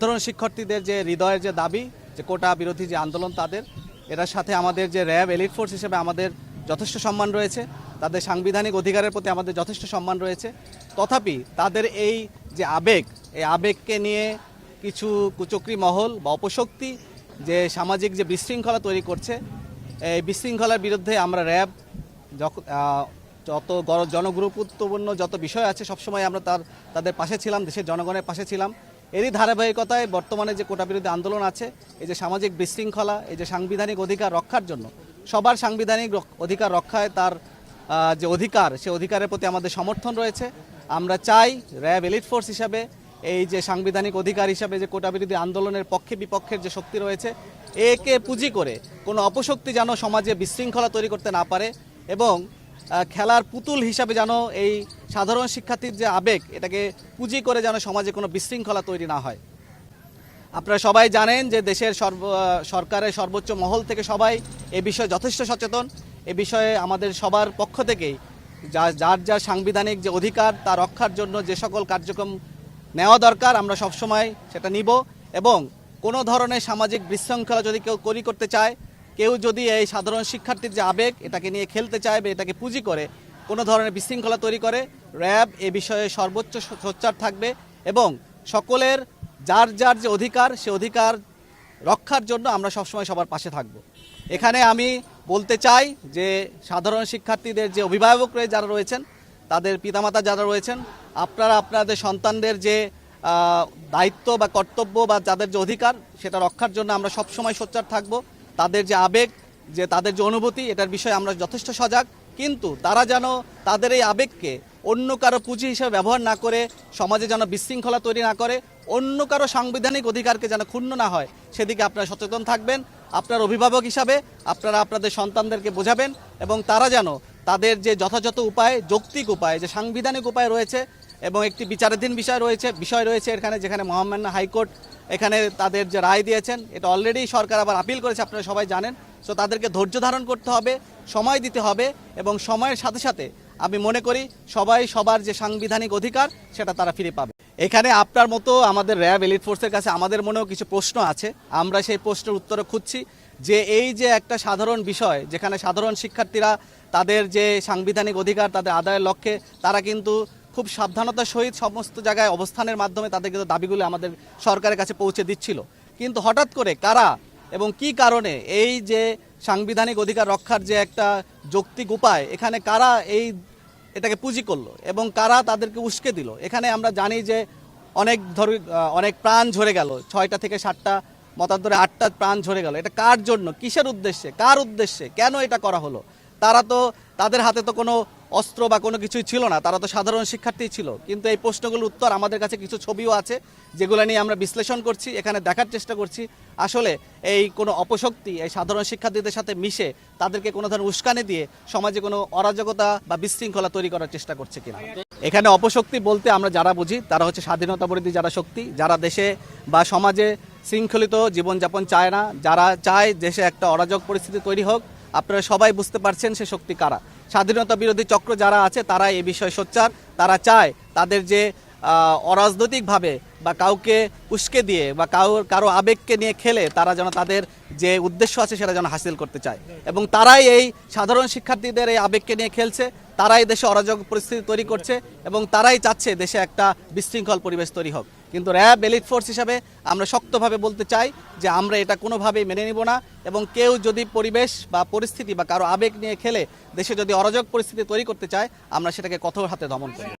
সাধারণ শিক্ষার্থীদের যে হৃদয়ের যে দাবি, যে কোটা বিরোধী যে আন্দোলন তাদের এটার সাথে আমাদের যে র্যাব, এলিট ফোর্স হিসেবে আমাদের যথেষ্ট সম্মান রয়েছে, তাদের সাংবিধানিক অধিকারের প্রতি আমাদের যথেষ্ট সম্মান রয়েছে। তথাপি তাদের এই যে আবেগ, এই আবেগকে নিয়ে কিছু কুচক্রি মহল বা অপশক্তি যে সামাজিক যে বিশৃঙ্খলা তৈরি করছে, এই বিশৃঙ্খলার বিরুদ্ধে আমরা র্যাব যত জনগুরুত্বপূর্ণ যত বিষয় আছে, সবসময় আমরা তার, তাদের পাশে ছিলাম, দেশের জনগণের পাশে ছিলাম। এরই ধারাবাহিকতায় বর্তমানে যে কোটা বিরোধী আন্দোলন আছে, এই যে সামাজিক বিশৃঙ্খলা, এই যে সাংবিধানিক অধিকার রক্ষার জন্য, সবার সাংবিধানিক অধিকার রক্ষায় তার যে অধিকার, সে অধিকারের প্রতি আমাদের সমর্থন রয়েছে। আমরা চাই র্যাব এলিট ফোর্স হিসাবে এই যে সাংবিধানিক অধিকার হিসাবে যে কোটা বিরোধী আন্দোলনের পক্ষে বিপক্ষের যে শক্তি রয়েছে, একে পুঁজি করে কোনো অপশক্তি যেন সমাজে বিশৃঙ্খলা তৈরি করতে না পারে এবং খেলার পুতুল হিসাবে যেন এই সাধারণ শিক্ষার্থীর যে আবেগ, এটাকে পুঁজি করে যেন সমাজে কোনো বিশৃঙ্খলা তৈরি না হয়। আপনারা সবাই জানেন যে দেশের সর্ব সরকারের সর্বোচ্চ মহল থেকে সবাই এ বিষয়ে যথেষ্ট সচেতন। এ বিষয়ে আমাদের সবার পক্ষ থেকেই যা- যার যার সাংবিধানিক যে অধিকার, তা রক্ষার জন্য যে সকল কার্যক্রম নেওয়া দরকার, আমরা সবসময় সেটা নিব এবং কোনো ধরনের সামাজিক বিশৃঙ্খলা যদি কেউ করি করতে চায় কেউ যদি এই সাধারণ শিক্ষার্থীর যে আবেগ, এটাকে নিয়ে খেলতে চায় বা এটাকে পুঁজি করে, কোনো ধরনের বিশৃঙ্খলা তৈরি করে, র্যাব এ বিষয়ে সর্বোচ্চ সোচ্চার থাকবে এবং সকলের যার যার যে অধিকার, সে অধিকার রক্ষার জন্য আমরা সবসময় সবার পাশে থাকব। এখানে আমি বলতে চাই যে সাধারণ শিক্ষার্থীদের যে অভিভাবক রয়ে যারা রয়েছেন, তাদের পিতামাতা যারা রয়েছেন, আপনারা আপনাদের সন্তানদের যে দায়িত্ব বা কর্তব্য বা যাদের যে অধিকার, সেটা রক্ষার জন্য আমরা সবসময় সোচ্চার থাকব। তাদের যে আবেগ, যে তাদের যে অনুভূতি, এটার বিষয়ে আমরা যথেষ্ট সজাগ। কিন্তু তারা যেন তাদের এই আবেগকে অন্য কারও পুঁজি হিসেবে ব্যবহার না করে, সমাজে যেন বিশৃঙ্খলা তৈরি না করে, অন্য কারও সাংবিধানিক অধিকারকে যেন ক্ষুণ্ণ না হয়, সেদিকে আপনারা সচেতন থাকবেন। আপনার অভিভাবক হিসাবে আপনারা আপনাদের সন্তানদেরকে বোঝাবেন এবং তারা যেন তাদের যে যথাযথ উপায়, যৌক্তিক উপায়, যে সাংবিধানিক উপায় রয়েছে এবং একটি বিচারাধীন বিষয় রয়েছে বিষয় রয়েছে এখানে যেখানে মহামান্য হাইকোর্ট এখানে তাদের যে রায় দিয়েছেন, এটা অলরেডি সরকার আবার আপিল করেছে, আপনারা সবাই জানেন। সো তাদেরকে ধৈর্য ধারণ করতে হবে, সময় দিতে হবে এবং সময়ের সাথে সাথে আমি মনে করি সবাই সবার যে সাংবিধানিক অধিকার সেটা তারা ফিরে পাবে। এখানে আপনার মতো আমাদের র্যাব এলিট ফোর্সের কাছে আমাদের মনেও কিছু প্রশ্ন আছে, আমরা সেই প্রশ্নের উত্তর খুঁজছি যে এই যে একটা সাধারণ বিষয় যেখানে সাধারণ শিক্ষার্থীরা তাদের যে সাংবিধানিক অধিকার, তাদের আদায়ের লক্ষ্যে, তারা কিন্তু খুব সাবধানতার সহিত সমস্ত জায়গায় অবস্থানের মাধ্যমে তাদের কিন্তু দাবিগুলো আমাদের সরকারের কাছে পৌঁছে দিচ্ছিল। কিন্তু হঠাৎ করে কারা এবং কি কারণে এই যে সাংবিধানিক অধিকার রক্ষার যে একটা যৌক্তিক উপায়, এখানে কারা এই এটাকে পুঁজি করল এবং কারা তাদেরকে উস্কে দিল? এখানে আমরা জানি যে অনেক ধর অনেক প্রাণ ঝরে গেল, ছয়টা থেকে সাতটা, মতান্তরে আটটা প্রাণ ঝরে গেল। এটা কার জন্য? কিসের উদ্দেশ্যে? কার উদ্দেশ্যে? কেন এটা করা হলো? তারা তো তাদের হাতে তো কোনো অস্ত্র বা কোনো কিছুই ছিল না, তারা তো সাধারণ শিক্ষার্থী ছিল। কিন্তু এই প্রশ্নগুলোর উত্তর আমাদের কাছে কিছু ছবিও আছে, যেগুলো নিয়ে আমরা বিশ্লেষণ করছি, এখানে দেখার চেষ্টা করছি। আসলে এই কোনো অপশক্তি, এই সাধারণ শিক্ষার্থীদের সাথে মিশে তাদেরকে কোনো ধরনের উস্কানি দিয়ে সমাজে কোনো অরাজকতা বা বিশৃঙ্খলা তৈরি করার চেষ্টা করছে কিনা। এখানে অপশক্তি বলতে আমরা যারা বুঝি, তারা হচ্ছে স্বাধীনতা বিরোধী যারা শক্তি, যারা দেশে বা সমাজে শৃঙ্খলিত জীবনযাপন চায় না, যারা চায় দেশে একটা অরাজক পরিস্থিতি তৈরি হোক আপনারা সবাই বুঝতে পারছেন সে শক্তি কারা। স্বাধীনতা বিরোধী চক্র যারা আছে, তারা এই বিষয়ে সোচ্চার। তারা চায় তাদের যে অরাজনৈতিকভাবে বা কাউকে উস্কে দিয়ে বা কারও কারও আবেগকে নিয়ে খেলে, তারা যেন তাদের যে উদ্দেশ্য আছে, সেটা যেন হাসিল করতে চায়। এবং তারাই এই সাধারণ শিক্ষার্থীদের এই আবেগকে নিয়ে খেলছে, তারাই দেশে অরাজক পরিস্থিতি তৈরি করছে এবং তারাই চাচ্ছে দেশে একটা বিশৃঙ্খল পরিবেশ তৈরি হোক। কিন্তু র্যাব এলিট ফোর্স হিসাবে আমরা শক্তভাবে বলতে চাই যে আমরা এটা কোনোভাবেই মেনে নিব না এবং কেউ যদি পরিবেশ বা পরিস্থিতি বা কারও আবেগ নিয়ে খেলে, দেশে যদি অরাজক পরিস্থিতি তৈরি করতে চায়, আমরা সেটাকে কঠোর হাতে দমন করি।